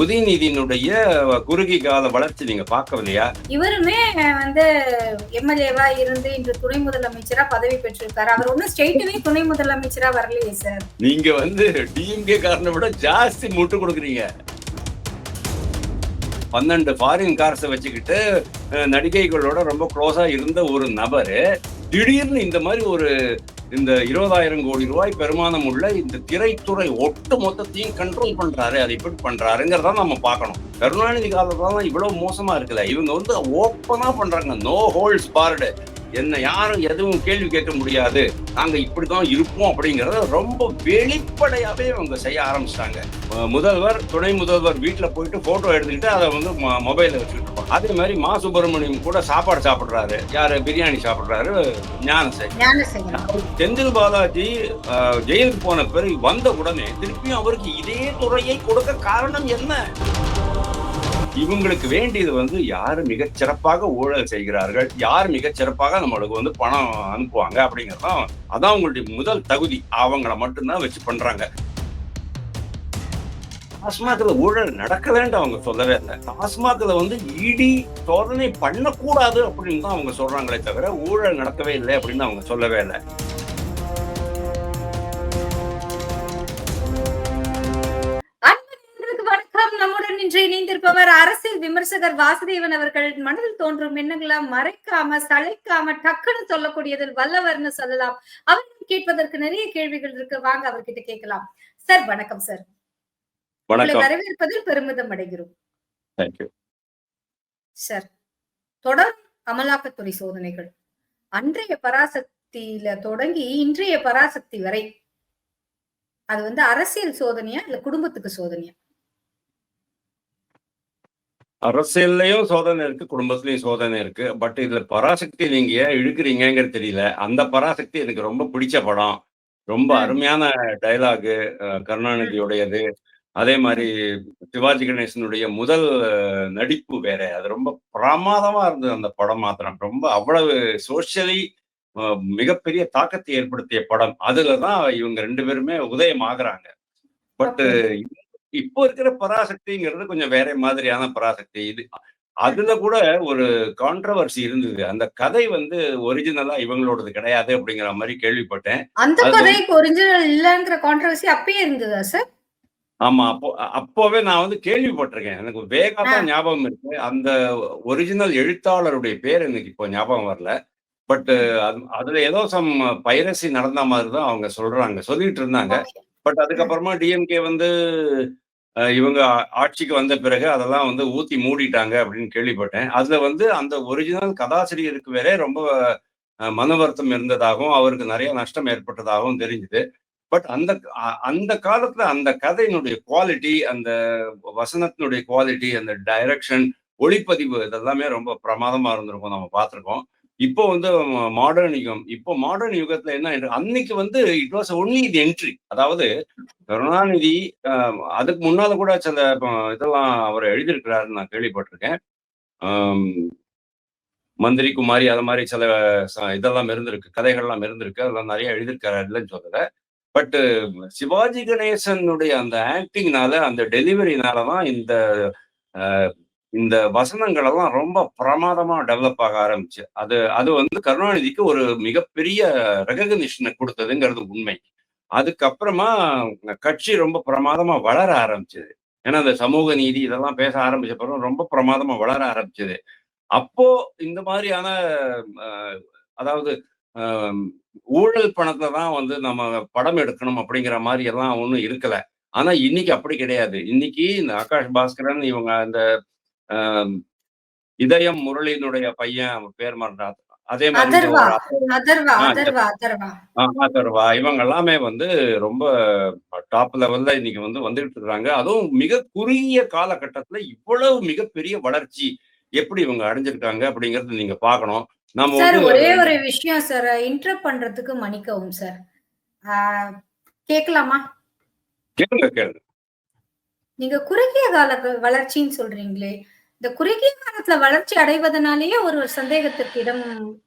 உதயநிதியினுடைய குறுகிய கால வளர்ச்சி நீங்க பார்க்கவில்லையா? இவருமே வந்து எம்எல்ஏவா இருந்து இன்று துணை முதலமைச்சரா பதவி பெற்றிருக்காரு. அவர் ஒன்னும் ஸ்டேட்டுமே துணை முதலமைச்சரா வரலையே சார் நீங்க வந்து டிஎம்கே காரனை விட ஜாஸ்தி முட்டு கொடுக்குறீங்க. பன்னெண்டு ஃபாரின் கார்ஸை வச்சுக்கிட்டு நடிகைகளோட ரொம்ப க்ளோஸா இருந்த ஒரு நபர் திடீர்னு இந்த மாதிரி ஒரு இந்த இருபதாயிரம் கோடி ரூபாய் பெருமானம் உள்ள இந்த திரைத்துறை ஒட்டு மொத்தத்தையும் கண்ட்ரோல் பண்றாரு அதை எப்படி பண்றாருங்கிறத நம்ம பார்க்கணும். கருணாநிதி காலத்துலாம் இவ்வளவு மோசமா இருக்குல்ல இவங்க வந்து ஓப்பனா பண்றாங்க. நோ ஹோல்ஸ் பார்டு என்ன யாரும் எதுவும் கேள்வி கேட்க முடியாது. நாங்க இப்படிதான் இருப்போம் அப்படிங்கறத ரொம்ப வெளிப்படையாவே அவங்க செய்ய ஆரம்பிச்சிட்டாங்க. முதல்வர் துணை முதல்வர் வீட்டுல போயிட்டு போட்டோ எடுத்துக்கிட்டு அதை வந்து மொபைல்ல வச்சுக்கிட்டு இருப்பாங்க. அதே மாதிரி மா சுப்பிரமணியம் கூட சாப்பாடு சாப்பிடுறாரு. யாரு? பிரியாணி சாப்பிடுறாரு. ஞானசேகர் செந்தில் பாலாஜி ஜெயிலுக்கு போன பிறகு வந்த உடனே திருப்பியும் அவருக்கு இதே துறையை கொடுக்க காரணம் என்ன? இவங்களுக்கு வேண்டியது வந்து யார் மிகச்சிறப்பாக ஊழல் செய்கிறார்கள் யார் மிகச்சிறப்பாக நம்மளுக்கு வந்து பணம் அனுப்புவாங்க அப்படிங்கறதான் அதான் அவங்களுடைய முதல் தகுதி. அவங்கள மட்டும்தான் வச்சு பண்றாங்க. டாஸ்மாக்ல ஊழல் நடக்கலன்ட்டு அவங்க சொல்லவே இல்லை. டாஸ்மாக்ல வந்து இடி சோதனை பண்ணக்கூடாது அப்படின்னு தான் அவங்க சொல்றாங்களே தவிர ஊழல் நடக்கவே இல்லை அப்படின்னு அவங்க சொல்லவே இல்லை. இன்று இணைந்திருப்பவர் அரசியல் விமர்சகர் வாசுதேவன் அவர்கள். மனதில் தோன்றும் எண்ணங்களை மறைக்காம சளைக்காம டக்குன்னு சொல்லக்கூடியதில் வல்லவர்னு சொல்லலாம். அவரிடம் கேட்பதற்கு நிறைய கேள்விகள் இருக்கு. வாங்க அவர்கிட்ட கேட்கலாம். சார் வணக்கம் சார். வரவேற்பதில் பெருமிதம் அடைகிறோம். சார் தொடர் அமலாக்கத்துறை சோதனைகள். அன்றைய பராசக்தியில தொடங்கி இன்றைய பராசக்தி வரை. அது வந்து அரசியல் சோதனையா இல்ல குடும்பத்துக்கு சோதனையா? அரசியல்லையும் சோதனை இருக்கு குடும்பத்திலயும் சோதனை இருக்கு. பட் இதுல பராசக்தி நீங்க ஏன் இழுக்கிறீங்கங்கிறது தெரியல. அந்த பராசக்தி எனக்கு ரொம்ப பிடிச்ச படம். ரொம்ப. அருமையான டைலாகு கருணாநிதியுடையது. அதே மாதிரி சிவாஜி கணேசனுடைய முதல் நடிப்பு வேற. அது ரொம்ப பிரமாதமா இருந்தது அந்த படம் மாத்திரம். ரொம்ப அவ்வளவு சோஷியலி மிகப்பெரிய தாக்கத்தை ஏற்படுத்திய படம். அதுலதான் இவங்க ரெண்டு பேருமே உதயம் ஆகுறாங்க பட் இப்போ இருக்கிற பராசக்திங்கிறது கொஞ்சம் வேற மாதிரியான பராசக்தி. இது அதுல கூட ஒரு கான்ட்ரவர்சி இருந்தது. அந்த கதை வந்து ஒரிஜினலா இவங்களோடது கிடையாது அப்படிங்கிற மாதிரி கேள்விப்பட்டேன். அந்த அது- கதைக்கு ஒரிஜினல் இல்லங்கிற கான்ட்ரவர்சி அப்பயே இருந்ததா சார் ஆமா அப்போ அப்போவே நான் வந்து கேள்விப்பட்டிருக்கேன். எனக்கு வேகா தான் ஞாபகம் இருக்கு. அந்த ஒரிஜினல் எழுத்தாளருடைய பேர் எனக்கு இப்போ ஞாபகம் வரல. பட் அதுல ஏதோ சம் பைரசி நடந்த மாதிரி தான் அவங்க சொல்றாங்க. சொல்லிட்டு இருந்தாங்க. பட் அதுக்கப்புறமா டிஎம்கே வந்து இவங்க ஆட்சிக்கு வந்த பிறகு அதெல்லாம் வந்து ஊத்தி மூடிட்டாங்க அப்படின்னு கேள்விப்பட்டேன். அதுல வந்து அந்த ஒரிஜினல் கதாசிரியருக்கு வேற ரொம்ப மன வருத்தம் இருந்ததாகவும் அவருக்கு நிறைய நஷ்டம் ஏற்பட்டதாகவும் தெரிஞ்சுது. பட் அந்த அ- அந்த காலத்துல அந்த கதையினுடைய குவாலிட்டி அந்த வசனத்தினுடைய குவாலிட்டி அந்த டைரக்ஷன் ஒளிப்பதிவு இதெல்லாமே ரொம்ப பிரமாதமா இருந்திருக்கும் நம்ம பார்த்துருக்கோம். இப்போ வந்து மாடர்ன் யுகம். இப்போ மாடர்ன் யுகத்துல என்ன அன்னைக்கு வந்து it was only the entry அதாவது கருணாநிதி அதுக்கு முன்னால கூட சில இதெல்லாம் அவர் எழுதியிருக்கிறாருன்னு நான் கேள்விப்பட்டிருக்கேன். மந்திரி குமாரி அது மாதிரி சில இதெல்லாம் இருந்திருக்கு. கதைகள்லாம் இருந்திருக்கு. அதெல்லாம் நிறைய எழுதியிருக்காரு இல்லைன்னு சொல்லல. பட்டு சிவாஜி கணேசனுடைய அந்த ஆக்டிங்னால அந்த டெலிவரினால தான் இந்த இந்த வசனங்கள் எல்லாம் ரொம்ப பிரமாதமா டெவலப் ஆக ஆரம்பிச்சு. அது அது வந்து கருணாநிதிக்கு ஒரு மிகப்பெரிய ரெகக்னிஷனை கொடுத்ததுங்கிறது உண்மை. அதுக்கப்புறமா கட்சி ரொம்ப பிரமாதமா வளர ஆரம்பிச்சது. ஏன்னா அந்த சமூக நீதி இதெல்லாம் பேச ஆரம்பிச்ச பிறகு ரொம்ப பிரமாதமா வளர ஆரம்பிச்சது. அப்போ இந்த மாதிரியான அதாவது ஊழல் பணத்தை தான் வந்து நம்ம படம் எடுக்கணும் அப்படிங்கிற மாதிரி எல்லாம் ஒன்றும் இருக்கல. ஆனா இன்னைக்கு அப்படி கிடையாது. இன்னைக்கு இந்த ஆகாஷ் பாஸ்கரன் இவங்க அந்த இதயம் முரளியினுடைய பையன் பேர் மறந்தா அதே மாதிரி அதர்வா இவங்க எல்லாமே வந்து ரொம்ப டாப் லெவல்ல இன்னைக்கு வந்து வந்துகிட்டு இருக்காங்க. அதுவும் மிக குறுகிய காலகட்டத்துல இவ்வளவு மிகப்பெரிய வளர்ச்சி எப்படி இவங்க அடைஞ்சிருக்காங்க அப்படிங்கறது நீங்க பார்க்கணும். நம்ம சார் ஒரே ஒரு விஷயம் சார் இன்டர் பண்றதுக்கு மன்னிக்கவும் சார். ஆஹ், கேட்கலாமா? கேளுங்க கேளுங்க. நீங்க குறுகிய கால வளர்ச்சின்னு சொல்றீங்களே இந்த குறுகிய காலத்துல வளர்ச்சி அடைவதனாலேயே ஒரு சந்தேகத்திற்கு இடம்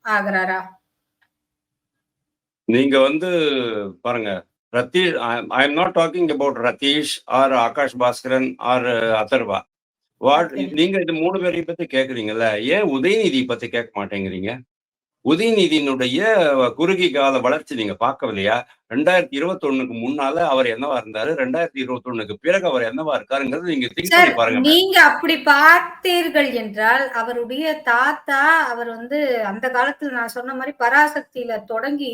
ஆகிறாரா? நீங்க வந்து பாருங்க Ratheesh I am not talking about Rathish or Akash Bhaskaran or Atharva. What. நீங்க இது மூணு பேரையும் பத்தி கேக்குறீங்கல்ல ஏன் உதயநிதி பத்தி கேட்க மாட்டேங்கிறீங்க? உதயநிதியினுடைய குறுகிய கால வளர்ச்சி நீங்க பார்க்கவில்லையா? ரெண்டாயிரத்தி இருபத்தி ஒண்ணுக்கு முன்னால அவர் என்னவா இருந்தாரு? ரெண்டாயிரத்தி இருபத்தி ஒண்ணுக்கு பிறகு அவர் என்னவா இருக்காருங்கிறது நீங்க திங்க் சார் பண்ணி பாருங்க நீங்க அப்படி பார்த்தீர்கள் என்றால் அவருடைய தாத்தா அவர் வந்து அந்த காலத்துல நான் சொன்ன மாதிரி பராசக்தியில தொடங்கி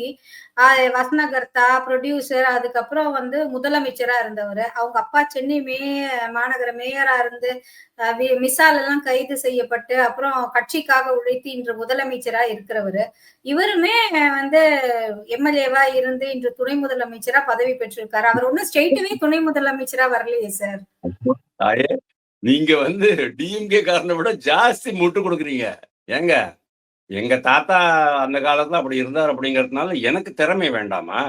வசனகர்த்தா ப்ரொடியூசர் அதுக்கப்புறம் வந்து முதலமைச்சரா இருந்தவர். அவங்க அப்பா சென்னை மே மாநகர மேயரா இருந்து மிசால் எல்லாம் கைது செய்யப்பட்டு அப்புறம் கட்சிக்காக உழைத்து இன்று முதலமைச்சரா இருக்கிறவரு. இவருமே வந்து எம்எல்ஏவா இருந்து இன்று துணை முதலமைச்சரா பதவி பெற்றிருக்காரு. அவர் ஒன்னும் ஸ்டேட்டுவே துணை முதலமைச்சரா வரலையே சார் நீங்க வந்து டிஎம்கே காரனை விட ஜாஸ்தி முட்டு கொடுக்குறீங்க. ஏங்க எங்க தாத்தா அந்த காலத்துல அப்படி இருந்தார் அப்படிங்கறதுனால எனக்கு திறமை வேண்டாமா?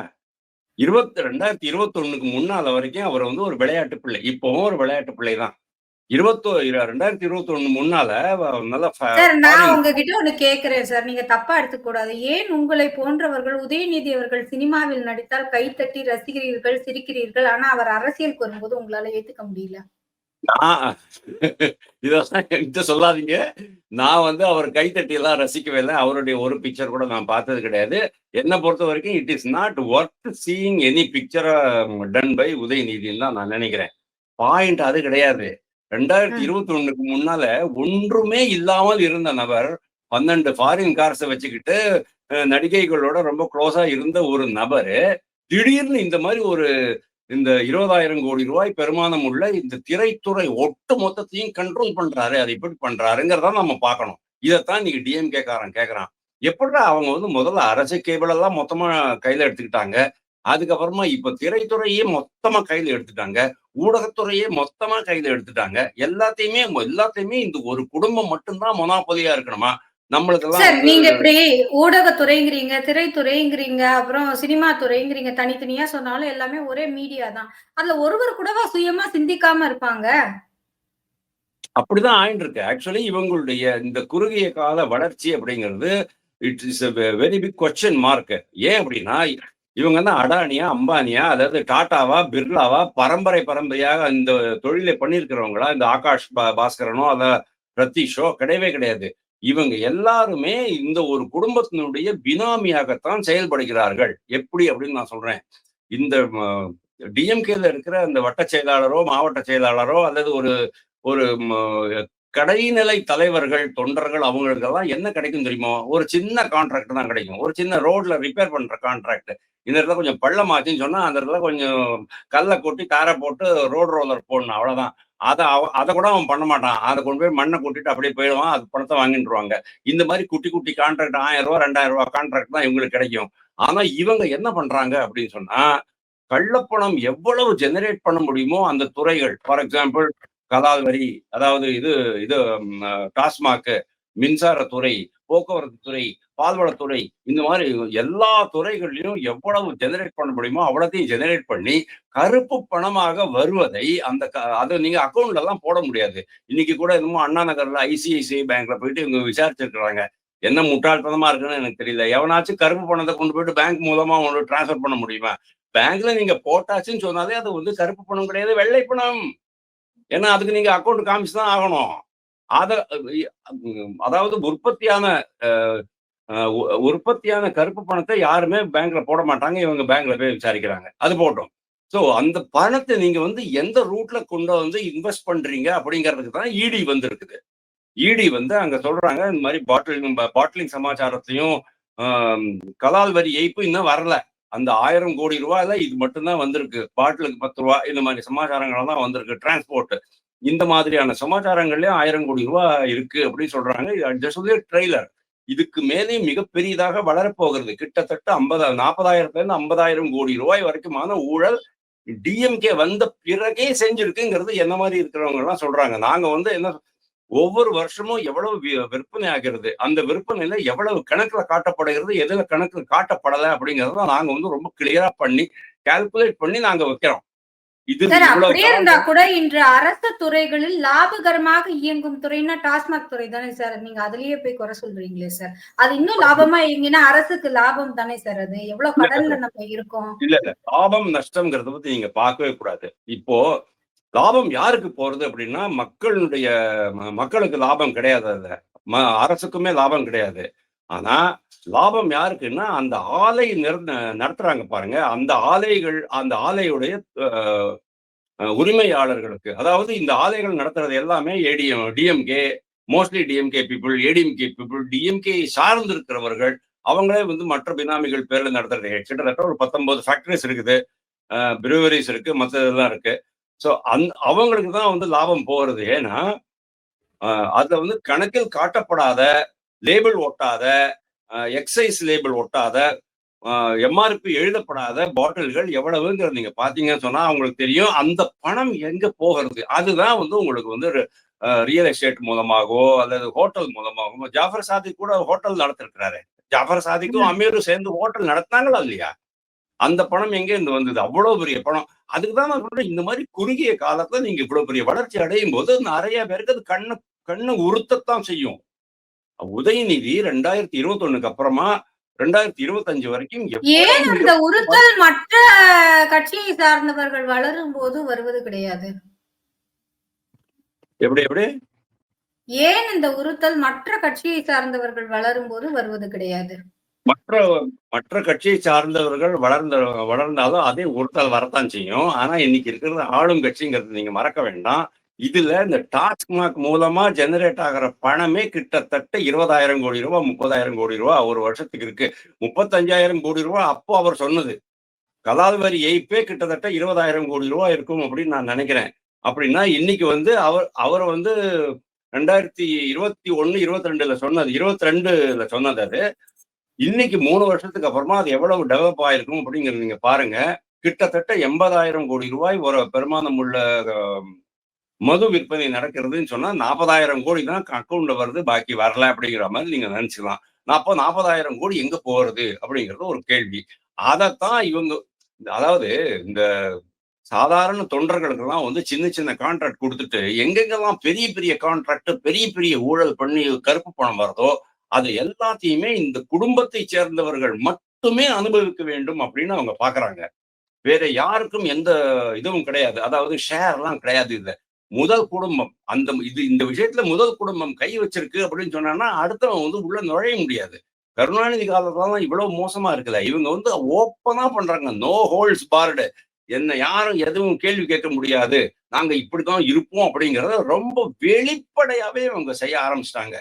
இருபத்தி ரெண்டாயிரத்தி இருபத்தி ஒண்ணுக்கு முன்னால வரைக்கும் அவர் வந்து ஒரு விளையாட்டு பிள்ளை. இப்பவும் ஒரு விளையாட்டு பிள்ளை தான் இருபத்தோ இர- ரெண்டாயிரத்தி இருபத்தி ஒண்ணு முன்னால நல்ல சார் நான் உங்ககிட்ட ஒண்ணு கேக்குறேன் சார். நீங்க தப்பா எடுத்துக்க கூடாது ஏன் உங்களை போன்றவர்கள் உதயநிதி அவர்கள் சினிமாவில் நடித்தால் கைத்தட்டி ரசிக்கிறீர்கள் சிரிக்கிறீர்கள் ஆனா அவர் அரசியலுக்கு வரும்போது உங்களால ஏத்துக்க முடியல? இதெல்லாம் என்கிட்ட சொல்லாதீங்க. நான் வந்து அவர் கைத்தட்டி எல்லாம் ரசிக்கவே இல்லை. அவருடைய ஒரு பிக்சர் கூட நான் பார்த்தது கிடையாது. என்னை பொறுத்த வரைக்கும் it is not worth seeing any picture done by உதயநிதினு தான் நான் நினைக்கிறேன். பாயிண்ட் அது கிடையாது. ரெண்டாயிரத்தி இருபத்தி ஒண்ணுக்கு முன்னால ஒன்றுமே இல்லாமல் இருந்த நபர் பன்னெண்டு ஃபாரின் கார்ஸை வச்சுக்கிட்டு நடிகைகளோட ரொம்ப க்ளோஸா இருந்த ஒரு நபரு திடீர்னு இந்த மாதிரி ஒரு இந்த இருபதாயிரம் கோடி ரூபாய் பெருமானம் உள்ள இந்த திரைத்துறை ஒட்டு மொத்தத்தையும் கண்ட்ரோல் பண்றாரு அது எப்படி பண்றாருங்கிறத நம்ம பார்க்கணும். இதைத்தான் நீங்க டிஎம்கே காரன் கேக்குறான். எப்படிடா அவங்க வந்து முதல்ல அரசு கேபிள் எல்லாம் மொத்தமா கையில எடுத்துக்கிட்டாங்க? அதுக்கப்புறமா இப்ப திரைத்துறையே மொத்தமா கையில எடுத்துட்டாங்க. ஊடகத்துறையே மொத்தமா கையில எடுத்துட்டாங்க. எல்லாத்தையுமே எல்லாத்தையுமே இந்த ஒரு குடும்பம் மட்டும்தான் மொனாப்பொலியா இருக்கணுமா? வந்து- நீங்க இப்படி ஊடகத்துறைங்கிறீங்க திரைத்துறைங்கிறீங்க அப்புறம் சினிமா துறைங்கிறீங்க தனித்தனியா சொன்னாலும் எல்லாமே ஒரே மீடியா தான். அதுல ஒருவர் கூடவா சுயமா சிந்திக்காம இருப்பாங்க? அப்படிதான் ஆயிட்டு இருக்கு. ஆக்சுவலி இவங்களுடைய இந்த குறுகிய கால வளர்ச்சி அப்படிங்கிறது it is very big question mark ஏன் அப்படின்னா இவங்க தான் அடானியா அம்பானியா அதாவது டாட்டாவா பிர்லாவா பரம்பரை பரம்பரையாக இந்த தொழிலை பண்ணியிருக்கிறவங்களா? இந்த ஆகாஷ் பா- பாஸ்கரனோ அத பிரதீஷோ கிடையவே கிடையாது. இவங்க எல்லாருமே இந்த ஒரு குடும்பத்தினுடைய பினாமியாகத்தான் செயல்படுகிறார்கள். எப்படி அப்படின்னு நான் சொல்றேன். இந்த டிஎம்கேல இருக்கிற அந்த வட்ட செயலாளரோ மாவட்ட செயலாளரோ அல்லது ஒரு ஒரு கடைநிலை தலைவர்கள் தொண்டர்கள் அவங்களுக்கெல்லாம் என்ன கிடைக்கும் தெரியுமோ? ஒரு சின்ன கான்ட்ராக்ட் தான் கிடைக்கும். ஒரு சின்ன ரோட்ல ரிப்பேர் பண்ற கான்ட்ராக்ட் இந்த இடத்துல கொஞ்சம் பள்ளமாச்சுன்னு சொன்னா அந்த இடத்துல கொஞ்சம் கல்லை கொட்டி தாரை போட்டு ரோடு ரோலர் போடணும் அவ்வளவுதான். அதை அவ அதை கூட அவன் பண்ண மாட்டான். அதை கொண்டு போய் மண்ணை கொட்டிட்டு அப்படியே போயிடுவான் அது பணத்தை வாங்கிட்டுருவாங்க இந்த மாதிரி குட்டி குட்டி கான்ட்ராக்ட் ஆயிரம் ரூபா ரெண்டாயிரம் ரூபாய் கான்ட்ராக்ட் தான் இவங்களுக்கு கிடைக்கும். ஆனா இவங்க என்ன பண்றாங்க அப்படின்னு சொன்னா கள்ளப்பணம் எவ்வளவு ஜெனரேட் பண்ண முடியுமோ அந்த துறைகள். ஃபார் எக்ஸாம்பிள் கலால் வரி அதாவது இது இது டாஸ்மாக் மின்சாரத்துறை போக்குவரத்து துறை பால்வளத்துறை இந்த மாதிரி எல்லா துறைகளிலும் எவ்வளவு ஜெனரேட் பண்ண முடியுமோ அவ்வளோத்தையும் ஜெனரேட் பண்ணி கருப்பு பணமாக வருவதை அந்த க- அதை நீங்க அக்கௌண்ட்ல எல்லாம் போட முடியாது. இன்னைக்கு கூட என்னமோ அண்ணா நகர்ல ஐசிஐசிஐ பேங்க்ல போயிட்டு இவங்க விசாரிச்சிருக்கிறாங்க. என்ன முட்டாள்தனமா இருக்குன்னு எனக்கு தெரியல. எவனாச்சும் கருப்பு பணத்தை கொண்டு போயிட்டு பேங்க் மூலமா உங்களுக்கு டிரான்ஸ்ஃபர் பண்ண முடியுமா? பேங்க்ல நீங்க போட்டாச்சுன்னு சொன்னாலே அது வந்து கருப்பு பணம் கிடையாது வெள்ளை பணம். ஏன்னா அதுக்கு நீங்க அக்கௌண்ட் காமிச்சு தான் ஆகணும். அத அதாவது உற்பத்தியான உ- உற்பத்தியான கருப்பு பணத்தை யாருமே பேங்க்ல போட மாட்டாங்க. இவங்க பேங்க்ல போய் விசாரிக்கிறாங்க. அது போட்டோம். ஸோ அந்த பணத்தை நீங்க வந்து எந்த ரூட்ல கொண்டு வந்து இன்வெஸ்ட் பண்றீங்க அப்படிங்கிறதுக்கு தான் இடி வந்துருக்குது. இடி வந்து அங்க சொல்றாங்க இந்த மாதிரி பாட்டிலிங் பாட்டிலிங் சமாச்சாரத்தையும் கலால் வரி ஏய்ப்பு இன்னும் வரல. அந்த ஆயிரம் கோடி ரூபாயில இது மட்டும்தான் வந்திருக்கு. பாட்டிலுக்கு பத்து ரூபா இந்த மாதிரி சமாச்சாரங்கள் தான் வந்திருக்கு. டிரான்ஸ்போர்ட் இந்த மாதிரியான சமாச்சாரங்கள்லயும் ஆயிரம் கோடி ரூபாய் இருக்கு அப்படின்னு சொல்றாங்க. ட்ரெய்லர் இதுக்கு மேலே மிகப்பெரியதாக வளரப்போகிறது. கிட்டத்தட்ட ஐம்பது நாற்பதாயிரத்துல இருந்து ஐம்பதாயிரம் கோடி ரூபாய் வரைக்குமான ஊழல் டிஎம்கே வந்த பிறகே செஞ்சிருக்குங்கிறது என்ன மாதிரி இருக்கிறவங்க எல்லாம் சொல்றாங்க. நாங்க வந்து என்ன ஒவ்வொரு வருஷமும் எவ்வளவு விற்பனை ஆகிறது அந்த விற்பனையில எவ்வளவு கணக்குல காட்டப்படுகிறது எதுல கணக்குல காட்டப்படலை அப்படிங்கறத நாங்க வந்து ரொம்ப கிளியரா பண்ணி கால்குலேட் பண்ணி நாங்க வைக்கிறோம். இது அப்படியே இருந்தா கூட இன்று அரசு துறைகளில் லாபகரமாக இயங்கும் துறைனா டாஸ்மாக் துறை தானே சார் நீங்க அதுலயே போய் குறை சொல்றீங்களே சார். அது இன்னும் லாபமா இயங்கினா அரசுக்கு லாபம் தானே சார் அது? எவ்வளவு கடன்ல நம்ம இருக்கோம்? இல்ல இல்ல. லாபம் நஷ்டம்ங்கிறத பத்தி நீங்க பார்க்கவே கூடாது. இப்போ லாபம் யாருக்கு போறது அப்படின்னா மக்களுடைய மக்களுக்கு லாபம் கிடையாது அதுல. ம- அரசுக்குமே லாபம் கிடையாது. ஆனா லாபம் யாருக்குன்னா அந்த ஆலை நிற- நடத்துறாங்க பாருங்க. அந்த ஆலைகள் அந்த ஆலையுடைய உரிமையாளர்களுக்கு அதாவது இந்த ஆலைகள் நடத்துறது எல்லாமே ADM DMK mostly DMK people ADMK people DMK சார்ந்து இருக்கிறவர்கள் அவங்களே வந்து மற்ற பினாமிகள் பேர்ல நடத்துறது. கிட்டத்தட்ட ஒரு பத்தொன்பது ஃபேக்டரிஸ் இருக்குது. பிரிவரிஸ் இருக்கு மற்ற இதெல்லாம் இருக்கு. ஸோ அந் அவங்களுக்கு தான் வந்து லாபம் போகிறது ஏன்னா அதுல வந்து கணக்கில் காட்டப்படாத லேபிள் ஒட்டாத எக்ஸைஸ் லேபிள் ஒட்டாத எம்ஆர்பி எழுதப்படாத பாட்டில்கள் எவ்வளவுங்கிறது நீங்க பாத்தீங்கன்னு சொன்னா அவங்களுக்கு தெரியும். அந்த பணம் எங்க போகிறது? அதுதான் வந்து உங்களுக்கு வந்து ரியல் எஸ்டேட் மூலமாகவோ அல்லது ஹோட்டல் மூலமாகவோ ஜாஃபர் சாதி கூட ஹோட்டல் நடத்திருக்கிறாரு. ஜாஃபர் சாதிக்கும் அமீரும் சேர்ந்து ஹோட்டல் நடத்தினாங்களா இல்லையா? அந்த பணம் எங்க இருந்து வந்தது? அவ்வளவு பெரிய பணம். அதுக்கு தான் நான் சொல்றேன் இந்த மாதிரி குறுகிய காலத்துல நீங்க இவ்வளவு பெரிய வளர்ச்சி அடையும் போது நிறைய பேருக்கு அது கண்ணு கண்ணு உறுத்தத்தான் செய்யும். உதயநிதி ரெண்டாயிரத்தி இருபத்தி ஒண்ணுக்கு அப்புறமா ரெண்டாயிரத்தி இருபத்தஞ்சு வரைக்கும் ஏன் அந்த உறுத்தல் மற்ற கட்சியை சார்ந்தவர்கள் வளரும் போது வருவது கிடையாது? எப்படி எப்படி? ஏன் இந்த உறுத்தல் மற்ற கட்சியை சார்ந்தவர்கள் வளரும் போது வருவது கிடையாது? மற்ற மற்ற கட்சியை சார்ந்தவர்கள் வளர்ந்த வளர்ந்தாலும் அதே ஒருத்தர் வரத்தான் செய்யும். ஆனா இன்னைக்கு இருக்கிறது ஆளும் கட்சிங்கிறது நீங்க மறக்க வேண்டாம். இதுல இந்த டாஸ்மாக் மூலமா ஜெனரேட் ஆகிற பணமே கிட்டத்தட்ட இருபதாயிரம் கோடி ரூபாய் முப்பதாயிரம் கோடி ரூபாய் ஒரு வருஷத்துக்கு இருக்கு. முப்பத்தஞ்சாயிரம் கோடி ரூபாய் அப்போ அவர் சொன்னது. கலால் வரி ஏய்ப்பே கிட்டத்தட்ட இருபதாயிரம் கோடி ரூபாய் இருக்கும் அப்படின்னு நான் நினைக்கிறேன். அப்படின்னா இன்னைக்கு வந்து அவர் அவர் வந்து ரெண்டாயிரத்தி இருபத்தி ஒன்னு இருபத்தி ரெண்டுல சொன்னது இருபத்தி ரெண்டுல சொன்னது அது. இன்னைக்கு மூணு வருஷத்துக்கு அப்புறமா அது எவ்வளவு டெவலப் ஆயிருக்கும் அப்படிங்கிறத நீங்க பாருங்க. கிட்டத்தட்ட எண்பதாயிரம் கோடி ரூபாய் ஒரு பெருமானம் உள்ள மது விற்பனை நடக்கிறதுன்னு சொன்னா நாற்பதாயிரம் கோடி தான் அக்கௌண்ட்ல வருது பாக்கி வரல அப்படிங்கிற மாதிரி நீங்க நினைச்சுக்கலாம். அப்போ நாற்பதாயிரம் கோடி எங்க போறது அப்படிங்கிறது ஒரு கேள்வி. அதைத்தான் இவங்க அதாவது இந்த சாதாரண தொண்டர்களுக்கெல்லாம் வந்து சின்ன சின்ன கான்ட்ராக்ட் கொடுத்துட்டு எங்கெங்கெல்லாம் பெரிய பெரிய கான்ட்ராக்ட் பெரிய பெரிய ஊழல் பண்ணி கருப்பு பணம் வருதோ அது எல்லாத்தையுமே இந்த குடும்பத்தை சேர்ந்தவர்கள் மட்டுமே அனுபவிக்க வேண்டும் அப்படின்னு அவங்க பாக்குறாங்க. வேற யாருக்கும் எந்த இதுவும் கிடையாது. அதாவது ஷேர்லாம் கிடையாது இதுல. முதல் குடும்பம். அந்த இது இந்த விஷயத்துல முதல் குடும்பம் கை வச்சிருக்கு அப்படின்னு சொன்னான்னா அடுத்தவன் வந்து உள்ள நுழைய முடியாது. கருணாநிதி காலத்துலலாம் இவ்வளவு மோசமா இருக்குல்ல. இவங்க வந்து ஓப்பனா பண்றாங்க. No holds barred. என்ன யாரும் எதுவும் கேள்வி கேட்க முடியாது. நாங்க இப்படித்தான் இருப்போம் அப்படிங்கிறத ரொம்ப வெளிப்படையாவே அவங்க செய்ய ஆரம்பிச்சிட்டாங்க.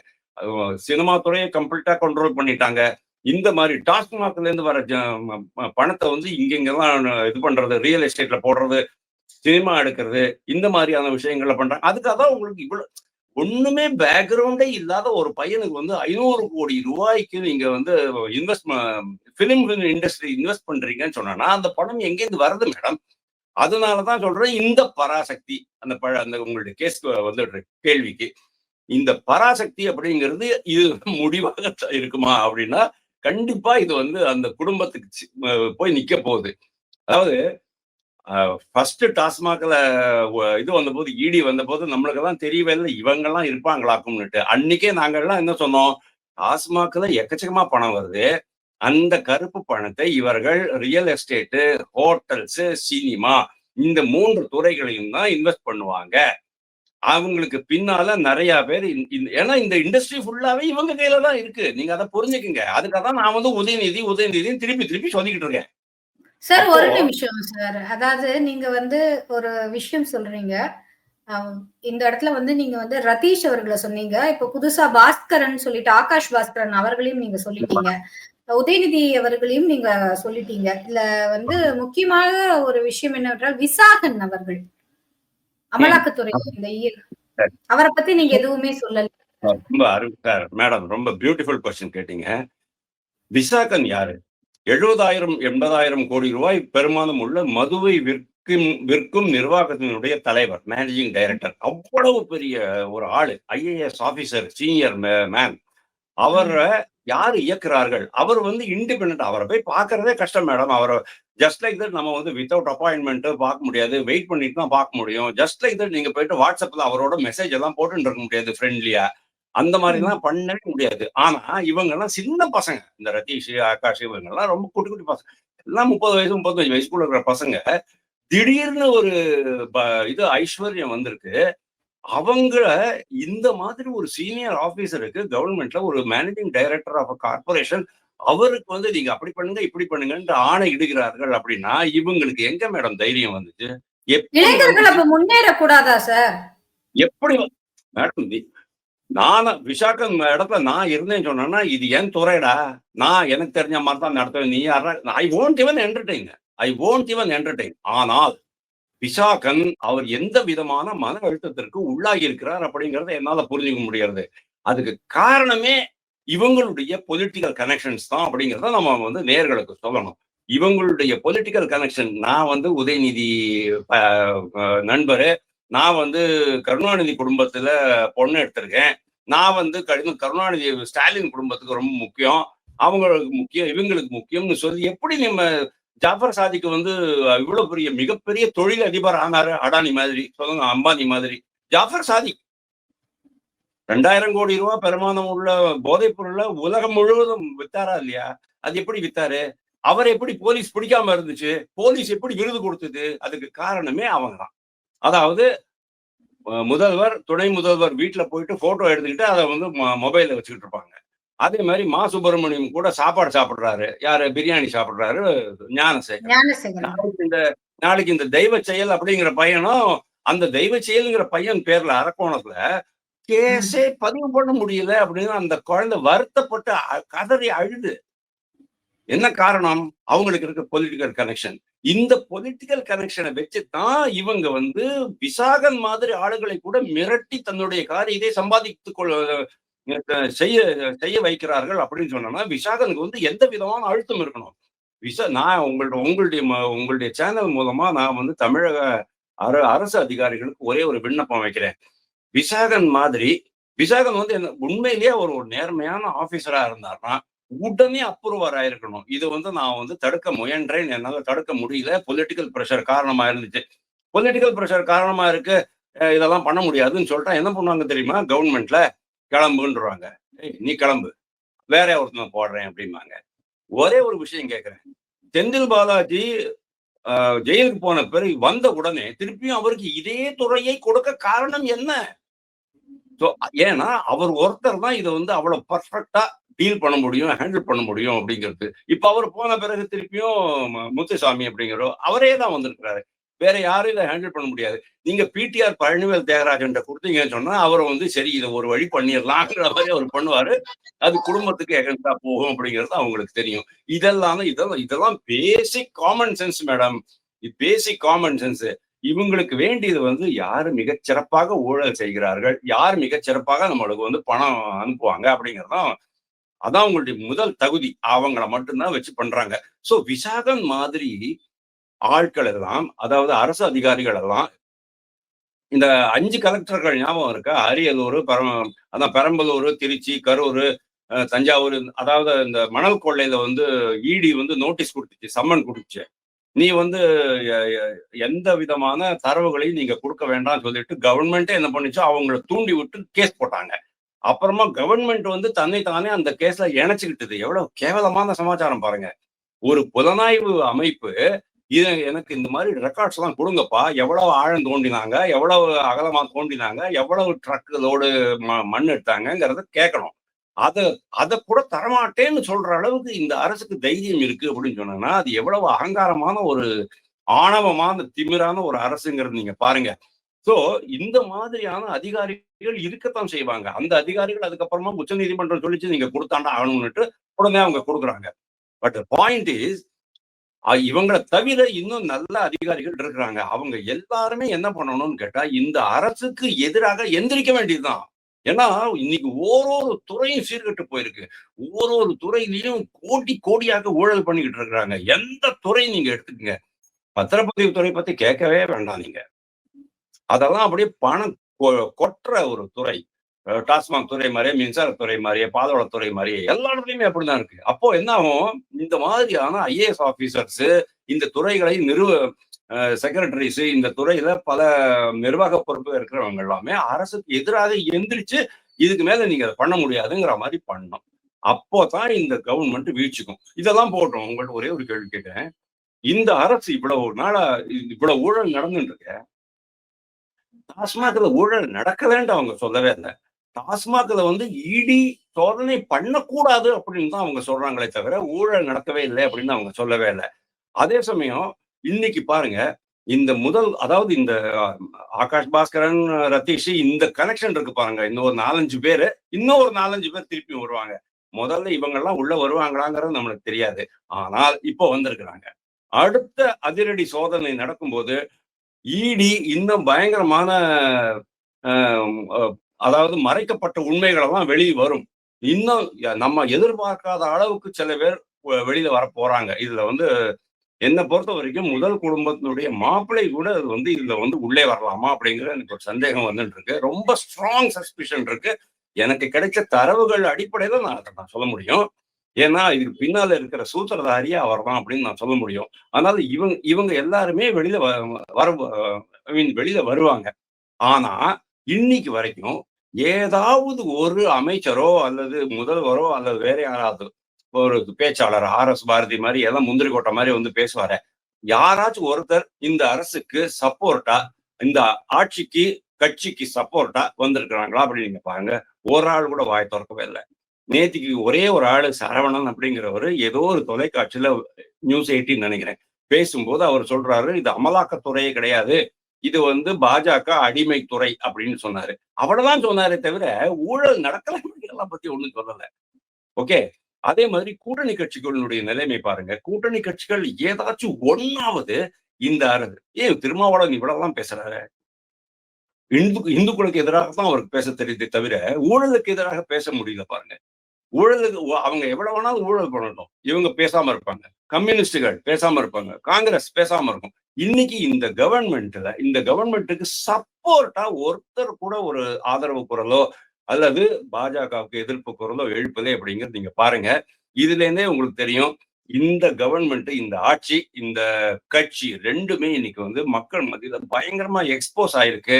சினிமா துறையை கம்ப்ளீட்டா கண்ட்ரோல் பண்ணிட்டாங்க. இந்த மாதிரி டாஸ்மாக்ல இருந்து வர ஜ- பணத்தை வந்து இங்கெங்கெல்லாம் இது பண்றது ரியல் எஸ்டேட்ல போடுறது சினிமா எடுக்கிறது இந்த மாதிரியான விஷயங்களை பண்றாங்க அதுக்காக தான் உங்களுக்கு இவ்வளவு ஒண்ணுமே பேக்ரவுண்டே இல்லாத ஒரு பையனுக்கு வந்து ஐநூறு கோடி ரூபாய்க்கு நீங்க வந்து இன்வெஸ்ட் பிலிம் இண்டஸ்ட்ரி இன்வெஸ்ட் பண்றீங்கன்னு சொன்னா அந்த பணம் எங்கேருந்து வருது மேடம் அதனாலதான் சொல்றேன் இந்த பராசக்தி அந்த பழ அந்த உங்களுடைய கேஸ்க்கு வந்துடுற கேள்விக்கு. இந்த பராசக்தி அப்படிங்கிறது இது முடிவாக இருக்குமா அப்படின்னா கண்டிப்பா இது வந்து அந்த குடும்பத்துக்கு சி- போய் நிக்க போகுது. அதாவது ஃபர்ஸ்ட் டாஸ்மாக்ல இது வந்தபோது இடி வந்தபோது நம்மளுக்கெல்லாம் தெரியவே இல்லை. இவங்கெல்லாம் இருப்பாங்களாக்கும்னுட்டு. அன்னைக்கே நாங்கள்லாம் என்ன சொன்னோம்? டாஸ்மாக்ல எக்கச்சக்கமா பணம் வருது. அந்த கருப்பு பணத்தை இவர்கள் ரியல் எஸ்டேட்டு ஹோட்டல்ஸ் சினிமா இந்த மூன்று துறைகளையும் தான் இன்வெஸ்ட் பண்ணுவாங்க. அவங்களுக்கு பின்னால நிறைய பேர் ஏன்னா இந்த இண்டஸ்ட்ரி ஃபுல்லாவே இவங்க கையில தான் இருக்கு. நீங்க அதை புரிஞ்சுக்குங்க. அதுக்காக தான் நான் வந்து உதயநிதி உதயநிதின்னு திருப்பி திருப்பி சொல்லிக்கிட்டு இருக்கேன். சார் ஒரு நிமிஷம் சார். அதாவது நீங்க வந்து ஒரு விஷயம் சொல்றீங்க. இந்த இடத்துல வந்து நீங்க வந்து ரதீஷ் அவர்களை சொன்னீங்க. இப்ப புதுசா பாஸ்கரன் சொல்லிட்டு ஆகாஷ் பாஸ்கரன் அவர்களையும் நீங்க சொல்லிட்டீங்க. உதயநிதி அவர்களையும் நீங்க சொல்லிட்டீங்க. இதுல வந்து முக்கியமான ஒரு விஷயம் என்னவென்றால் விசாகன் அவர்கள். அமலாக்கத்துறை இந்த. அவரை பத்தி நீங்க எதுவுமே சொல்லல. ரொம்ப அரு சார். மேடம் ரொம்ப பியூட்டிஃபுல் கொஸ்டின் கேட்டீங்க. விசாகன் யாரு? எழுபதாயிரம் எண்பதாயிரம் கோடி ரூபாய் பெருமானம் உள்ள மதுவை விற்கும் விற்கும் நிர்வாகத்தினுடைய தலைவர் மேனேஜிங் டைரக்டர் அவ்வளவு பெரிய ஒரு ஆளு ஐஏஎஸ் ஆபீசர் சீனியர் மேன் அவரை யார் இயக்குறார்கள்? அவர் வந்து இண்டிபெண்ட் அவரை போய் பார்க்கறதே கஷ்டம் மேடம் அவரை ஜஸ்ட் லைக் தட் நம்ம வந்து வித்தவுட் அப்பாயின்மெண்ட் பார்க்க முடியாது. வெயிட் பண்ணிட்டு தான் பார்க்க முடியும். ஜஸ்ட் லைக் தட் நீங்க போயிட்டு வாட்ஸ்அப்ல அவரோட மெசேஜ் எல்லாம் போட்டுட்டு இருக்க முடியாது ஃப்ரெண்ட்லியா அந்த மாதிரி எல்லாம் பண்ணவே முடியாது. ஆனா இவங்க எல்லாம் சின்ன பசங்க. இந்த ரதீஷ் ஆகாஷ் இவங்க எல்லாம் ரொம்ப குட்டி குட்டி பசங்க. எல்லாம் முப்பது வயசு முப்பத்தஞ்சு வயசுக்குள்ள இருக்கிற பசங்க. திடீர்னு ஒரு ப- இது ஐஸ்வர்யம் வந்திருக்கு. அவங்கள இந்த மாதிரி ஒரு சீனியர் ஆபீசருக்கு கவர்மெண்ட்ல ஒரு மேனேஜிங் டைரக்டர் ஆஃப் கார்பரேஷன் அவருக்கு வந்து நீங்க அப்படி பண்ணுங்க இப்படி பண்ணுங்கன்ற ஆணை இடுகிறார்கள் அப்படின்னா இவங்களுக்கு எங்க மேடம் தைரியம் வந்துச்சு? முன்னேறக்கூடாதா சார் எப்படி மேடம் நான் விசாகம் இடத்துல நான் இருந்தேன்னு சொன்னேன்னா இது என் துறைடா? நான் எனக்கு தெரிஞ்ச மாதிரி தான் நடத்துவேன். நீ யாரா I won't even entertain I won't even entertain ஆனால் விசாகன் அவர் எந்த விதமான மன அழுத்தத்திற்கு உள்ளாகி இருக்கிறார் அப்படிங்கிறத என்னால புரிஞ்சுக்க முடியாது அதுக்கு காரணமே இவங்களுடைய பொலிட்டிக்கல் கனெக்ஷன்ஸ் தான் அப்படிங்கிறத நம்ம வந்து நேர்களுக்கு சொல்லணும். இவங்களுடைய பொலிட்டிக்கல் கனெக்ஷன் நான் வந்து உதயநிதி நண்பரு நான் வந்து கருணாநிதி குடும்பத்துல பொண்ணு எடுத்திருக்கேன். நான் வந்து கரு- கருணாநிதி ஸ்டாலின் குடும்பத்துக்கு ரொம்ப முக்கியம். அவங்களுக்கு முக்கியம் இவங்களுக்கு முக்கியம்னு சொல்லி எப்படி நம்ம ஜாஃபர் சாதிக்கு வந்து இவ்வளவு பெரிய மிகப்பெரிய தொழில் அதிபர் ஆனாரு அடானி மாதிரி சொல்லுங்க அம்பானி மாதிரி. ஜாஃபர் சாதிக் ரெண்டாயிரம் கோடி ரூபாய் பெருமானம் உள்ள போதைப் பொருளை உலகம் முழுவதும் வித்தாரா இல்லையா? அது எப்படி வித்தாரு? அவர் எப்படி போலீஸ் பிடிக்காம இருந்துச்சு? போலீஸ் எப்படி விருது கொடுத்தது? அதுக்கு காரணமே அவங்க தான் அதாவது முதல்வர் துணை முதல்வர் வீட்டுல போயிட்டு போட்டோ எடுத்துக்கிட்டு அதை வந்து மொபைல்ல வச்சுக்கிட்டு இருப்பாங்க. அதே மாதிரி மா சுப்பிரமணியம் கூட சாப்பாடு சாப்பிடுறாரு. யாரு? பிரியாணி சாப்பிடுறாரு. ஞானசேகர் இந்த நாளைக்கு இந்த தெய்வ செயல் அப்படிங்கிற பையனும் அந்த தெய்வ செயல்ங்கிற பையன் பேர்ல அரக்கோணத்துல கேஸே பதிவு பண்ண முடியல அப்படின்னு அந்த குழந்தை வருத்தப்பட்டு கதறி அழுது. என்ன காரணம்? அவங்களுக்கு இருக்க பொலிட்டிக்கல் கனெக்ஷன் இந்த பொலிட்டிக்கல் கனெக்ஷனை வச்சு தான் இவங்க வந்து விசாகன் மாதிரி ஆளுகளை கூட மிரட்டி தன்னுடைய காரியத்தை சம்பாதித்துக் கொள்ள செய்ய செய்ய வைக்கிறார்கள் அப்படின்னு சொன்னோம்னா விசாகனுக்கு வந்து எந்த விதமான அழுத்தம் இருக்கணும்? விசா நான் உங்கள்ட்ட உங்களுடைய ம- உங்களுடைய சேனல் மூலமா நான் வந்து தமிழக அர அரசு அதிகாரிகளுக்கு ஒரே ஒரு விண்ணப்பம் வைக்கிறேன். விசாகன் மாதிரி விசாகன் வந்து என்ன உண்மையிலேயே ஒரு ஒரு நேர்மையான ஆபீசரா இருந்தாருன்னா உடனே அப்ரூவர் ஆயிருக்கணும். இது வந்து நான் வந்து தடுக்க முயன்றேன் என்னால தடுக்க முடியல பொலிட்டிக்கல் ப்ரெஷர் காரணமா இருந்துச்சு. பொலிட்டிக்கல் ப்ரெஷர் காரணமா இருக்கு இதெல்லாம் பண்ண முடியாதுன்னு சொல்லிட்டா என்ன பண்ணுவாங்க தெரியுமா கவர்மெண்ட்ல கிளம்புன்றாங்க. நீ கிளம்பு. வேற ஒருத்தனை போடுறேன் அப்படிம்பாங்க. ஒரே ஒரு விஷயம் கேட்கிறேன் செந்தில் பாலாஜி ஆஹ், ஜெயிலுக்கு போன பிறகு வந்த உடனே திருப்பியும் அவருக்கு இதே துறையை கொடுக்க காரணம் என்ன? ஸோ ஏன்னா அவர் ஒருத்தர் தான் இதை வந்து அவ்வளவு பர்ஃபெக்டா டீல் பண்ண முடியும் ஹேண்டில் பண்ண முடியும் அப்படிங்கிறது. இப்ப அவர் போன பிறகு திருப்பியும் முத்துசாமி அப்படிங்கிறோ அவரே தான் வந்திருக்கிறாரு. வேற யாரும் இதை ஹேண்டில் பண்ண முடியாது. நீங்க பிடிஆர் பழனிவேல் தியாகராஜன் கொடுத்தீங்கன்னு சொன்னா அவரை வந்து சரி இதை ஒரு வழி பண்ணிடலாங்கிற மாதிரி அவர் பண்ணுவாரு. அது குடும்பத்துக்கு எகன்ஸ்டா போகும் அப்படிங்கிறது அவங்களுக்கு தெரியும். இதெல்லாம் இதெல்லாம் இதெல்லாம் பேசிக் காமன் சென்ஸ் மேடம் இது பேசிக் காமன் சென்ஸ் இவங்களுக்கு வேண்டியது வந்து யாரு மிகச் சிறப்பாக ஊழல் செய்கிறார்கள் யார் மிகச் சிறப்பாக நம்மளுக்கு வந்து பணம் அனுப்புவாங்க அப்படிங்கறதுதான் அதான் உங்களுடைய முதல் தகுதி. அவங்கள மட்டும்தான் வச்சு பண்றாங்க. சோ விசாகன் மாதிரி ஆட்கள் எல்லாம் அதாவது அரசு அதிகாரிகள் எல்லாம் இந்த அஞ்சு கலெக்டர்கள் ஞாபகம் இருக்கா? அரியலூர் பரம் அதான் பெரம்பலூர் திருச்சி கரூர் அஹ், தஞ்சாவூர் அதாவது இந்த மணல் கொள்ளையில வந்து இடி வந்து நோட்டீஸ் கொடுத்துச்சு சம்மன் கொடுத்துச்சு. நீ வந்து எந்த விதமான தரவுகளையும் நீங்க கொடுக்க வேண்டாம்னு சொல்லிட்டு கவர்மெண்ட்டே என்ன பண்ணுச்சோ அவங்கள தூண்டி விட்டு கேஸ் போட்டாங்க. அப்புறமா கவர்மெண்ட் வந்து தன்னை தானே அந்த கேஸ்ல இணைச்சுக்கிட்டது. எவ்வளவு கேவலமான சமாச்சாரம் பாருங்க. ஒரு புலனாய்வு அமைப்பு இது எனக்கு இந்த மாதிரி ரெக்கார்ட்ஸ் எல்லாம் கொடுங்கப்பா. எவ்வளவு ஆழம் தோண்டினாங்க எவ்வளவு அகலமா தோண்டினாங்க எவ்வளவு ட்ரக் லோடு மண் எடுத்தாங்கிறத கேட்கணும். அத அதை கூட தரமாட்டேன்னு சொல்ற அளவுக்கு இந்த அரசுக்கு தைரியம் இருக்கு அப்படின்னு சொன்னோம்னா அது எவ்வளவு அகங்காரமான ஒரு ஆணவமான திமிரான ஒரு அரசுங்கிறது நீங்க பாருங்க. சோ இந்த மாதிரியான அதிகாரிகள் இருக்கத்தான் செய்வாங்க. அந்த அதிகாரிகள் அதுக்கப்புறமா உச்ச நீதிமன்றம் சொல்லிச்சு நீங்க கொடுத்தாண்டா ஆகணும்னுட்டு உடனே அவங்க கொடுக்குறாங்க. பட் பாயிண்ட் இஸ் இவங்களை தவிர இன்னும் நல்ல அதிகாரிகள் இருக்கிறாங்க. அவங்க எல்லாருமே என்ன பண்ணணும்னு கேட்டா இந்த அரசுக்கு எதிராக எந்திரிக்க வேண்டியதுதான். ஏன்னா இன்னைக்கு ஓரொரு துறையும் சீர்கெட்டு போயிருக்கு. ஒவ்வொரு துறையிலையும் கோடி கோடியாக ஊழல் பண்ணிக்கிட்டு இருக்கிறாங்க. எந்த துறை நீங்க எடுத்துக்கங்க. பத்திரப்பதிவு துறை பத்தி கேட்கவே வேண்டாம் நீங்க. அதெல்லாம் அப்படியே பணம் கொ- கொட்டுற ஒரு துறை. டாஸ்மாக் துறை மாதிரியே மின்சாரத்துறை மாதிரியே பாதவளத்துறை மாதிரியே எல்லா இடத்துலையுமே அப்படிதான் இருக்கு. அப்போ என்ன ஆகும்? இந்த மாதிரியான ஐஏஎஸ் ஆபீசர்ஸ் இந்த துறைகளை நிறுவ செக்ரட்டரிஸ் இந்த துறையில பல நிர்வாக பொறுப்பு இருக்கிறவங்க எல்லாமே அரசுக்கு எதிராக எந்திரிச்சு இதுக்கு மேல நீங்க அதை பண்ண முடியாதுங்கிற மாதிரி பண்ணணும். அப்போதான் இந்த கவர்மெண்ட் வீழ்ச்சிக்கும். இதெல்லாம் போட்டோம். உங்கள்ட்ட ஒரே ஒரு கேள்வி கேட்கிறேன். இந்த அரசு இவ்வளவு நாளா இவ்வளவு ஊழல் நடந்துட்டு இருக்க? டாஸ்மாக்ல ஊழல் நடக்கலன்ட்டு அவங்க சொல்லவே இல்லை. டாஸ்மாக்ல வந்து இடி சோதனை பண்ணக்கூடாது அப்படின்னு தான் அவங்க சொல்றாங்களே தவிர ஊழல் நடக்கவே இல்லை அப்படின்னு அவங்க சொல்லவே இல்லை. அதே சமயம் இன்னைக்கு பாருங்க இந்த முதல் அதாவது இந்த ஆகாஷ் பாஸ்கரன் ரத்தீஷ் இந்த கனெக்ஷன் இருக்கு பாருங்க. இன்னும் ஒரு நாலஞ்சு பேரு இன்னும் ஒரு நாலஞ்சு பேர் திருப்பி வருவாங்க. முதல்ல இவங்க எல்லாம் உள்ள வருவாங்களாங்கிறது நம்மளுக்கு தெரியாது. ஆனால் இப்போ வந்திருக்கிறாங்க. அடுத்த அதிரடி சோதனை நடக்கும்போது இடி இன்னும் பயங்கரமான அஹ், அதாவது மறைக்கப்பட்ட உண்மைகள் எல்லாம் வெளியே வரும். இன்னும் நம்ம எதிர்பார்க்காத அளவுக்கு சில பேர் வெளியில வர போறாங்க. இதுல வந்து என்னை பொறுத்த வரைக்கும் முதல் குடும்பத்தினுடைய மாப்பிள்ளை கூட அது வந்து இதுல வந்து உள்ளே வரலாமா அப்படிங்கிற எனக்கு ஒரு சந்தேகம் வந்துட்டு இருக்கு ரொம்ப ஸ்ட்ராங் சஸ்பிஷன் இருக்கு. எனக்கு கிடைச்ச தரவுகள் அடிப்படையில நான் அதை நான் சொல்ல முடியும். ஏன்னா இதுக்கு பின்னால இருக்கிற சூத்திரதாரியே அவர் தான் அப்படின்னு நான் சொல்ல முடியும். அதனால இவங்க இவங்க எல்லாருமே வெளியில வ- வர ஐ மீன் வெளியில வருவாங்க. ஆனா இன்னைக்கு வரைக்கும் ஏதாவது ஒரு அமைச்சரோ அல்லது முதல்வரோ அல்லது வேற யாராவது ஒரு பேச்சாளர் ஆர் எஸ் பாரதி மாதிரி எல்லாம் முந்திரி கோட்டை மாதிரி வந்து பேசுவாரு. யாராச்சும் ஒருத்தர் இந்த அரசுக்கு சப்போர்ட்டா இந்த ஆட்சிக்கு கட்சிக்கு சப்போர்ட்டா வந்திருக்கிறாங்களா அப்படின்னு நீங்க பாருங்க. ஒரு ஆள் கூட வாய் திறக்கவே இல்லை. நேத்திக்கு ஒரே ஒரு ஆள் சரவணன் அப்படிங்கிறவர் ஏதோ ஒரு தொலைக்காட்சியில நியூஸ் எயிட்டின்னு நினைக்கிறேன். பேசும்போது அவர் சொல்றாரு இது அமலாக்கத்துறையே கிடையாது. இது வந்து பாஜக அடிமை துறை அப்படின்னு சொன்னாரு. அவ்வளவுதான் சொன்னாரே தவிர ஊழல் நடக்கல பத்தி ஒண்ணும் சொல்லல. ஓகே? அதே மாதிரி கூட்டணி கட்சிகளினுடைய நிலைமை பாருங்க. கூட்டணி கட்சிகள் ஏதாச்சும் ஒண்ணாவது இந்த அரசு. ஏன் திருமாவளவன் இவ்வளவுதான் பேசுறாரு? இந்து இந்துக்களுக்கு எதிராக தான் அவருக்கு பேச தெரியுதே தவிர ஊழலுக்கு எதிராக பேச முடியல பாருங்க. ஊழலுக்கு அவங்க எவ்வளவு வேணாலும் ஊழல் பண்ணட்டும். இவங்க பேசாம இருப்பாங்க. கம்யூனிஸ்டுகள் பேசாம இருப்பாங்க. காங்கிரஸ் பேசாம இருக்கும். இன்னைக்கு இந்த கவர்மெண்ட்ல இந்த கவர்மெண்ட்டுக்கு சப்போர்ட்டா ஒருத்தர் கூட ஒரு ஆதரவு குரலோ அல்லது பாஜகவுக்கு எதிர்ப்பு குரலோ எழுப்பதே அப்படிங்கிறது நீங்க பாருங்க. இதுல இருந்தே உங்களுக்கு தெரியும். இந்த கவர்மெண்ட் இந்த ஆட்சி இந்த கட்சி ரெண்டுமே இன்னைக்கு வந்து மக்கள் மத்தியில பயங்கரமா எக்ஸ்போஸ் ஆயிருக்கு.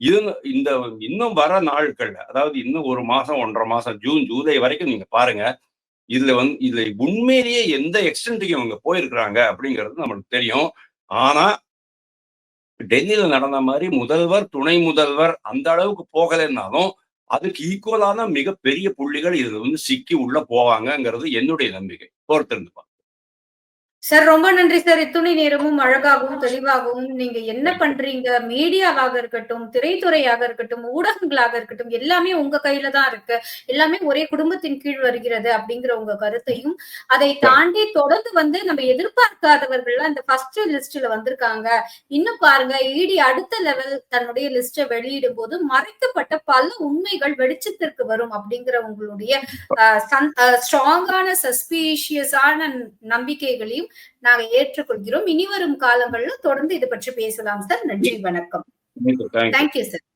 இது இந்த இன்னும் வர நாட்கள்ல அதாவது இன்னும் ஒரு மாசம் ஒன்றரை மாசம் ஜூன் ஜூலை வரைக்கும் நீங்க பாருங்க. இதுல வந்து இதுல உண்மையிலேயே எந்த எக்ஸ்டென்ட்டுக்கு இவங்க போயிருக்கிறாங்க அப்படிங்கிறது நம்மளுக்கு தெரியும். ஆனா டெல்லியில நடந்த மாதிரி முதல்வர் துணை முதல்வர் அந்த அளவுக்கு போகலைன்னாலும் அதுக்கு ஈக்குவலான மிகப்பெரிய புள்ளிகள் இதுல வந்து சிக்கி உள்ள போவாங்கங்கிறது என்னுடைய நம்பிக்கை பொறுத்திருந்து பாருங்க. சார் ரொம்ப நன்றி சார். இத்துணை நேரமும் அழகாகவும் தெளிவாகவும் நீங்க என்ன பண்றீங்க? மீடியாவாக இருக்கட்டும் திரைத்துறையாக இருக்கட்டும் ஊடகங்களாக இருக்கட்டும் எல்லாமே உங்க கையில தான் இருக்கு. எல்லாமே ஒரே குடும்பத்தின் கீழ் வருகிறது அப்படிங்கிற உங்க கருத்தையும் அதை தாண்டி தொடர்ந்து வந்து நம்ம எதிர்பார்க்காதவர்கள் அந்த ஃபர்ஸ்ட் லிஸ்ட்ல வந்திருக்காங்க. இன்னும் பாருங்க இடி அடுத்த லெவல் தன்னுடைய லிஸ்ட வெளியிடும் போது மறைக்கப்பட்ட பல உண்மைகள் வெளிச்சத்திற்கு வரும் அப்படிங்கிற உங்களுடைய ஸ்ட்ராங்கான சஸ்பீஷியஸான நம்பிக்கைகளையும் நாங்க ஏற்றுக்கொள்கிறோம். இனி வரும் காலங்கள்ல தொடர்ந்து இது பற்றி பேசலாம் சார். நன்றி வணக்கம். Thank you. Thank you sir